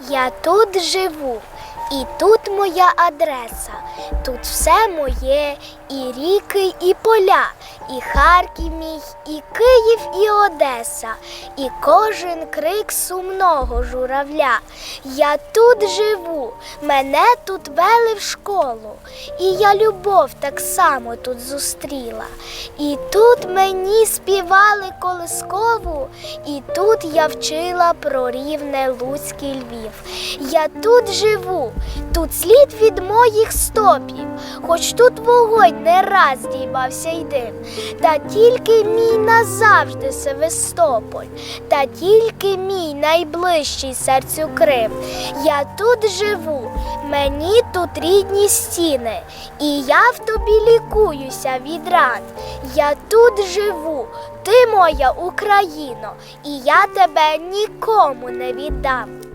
Я тут живу, і тут моя адреса. Тут все моє, і ріки, і поля, і Харків мій, і Київ, і Одеса, і кожен крик сумного журавля. Я тут живу, мене тут вели в школу, і я любов так само тут зустріла. І тут мені співали колискову, і тут я вчила про рівне Луцький Львів. Я тут живу, тут слід від моїх стопів, хоч тут вогонь не раз діймався й дим, та тільки мій назавжди Севастополь, та тільки мій найближчий серцю Крим. Я тут живу, мені тут рідні стіни, і я в тобі лікуюся від ран. Я тут живу, ти моя Україно, і я тебе нікому не віддам.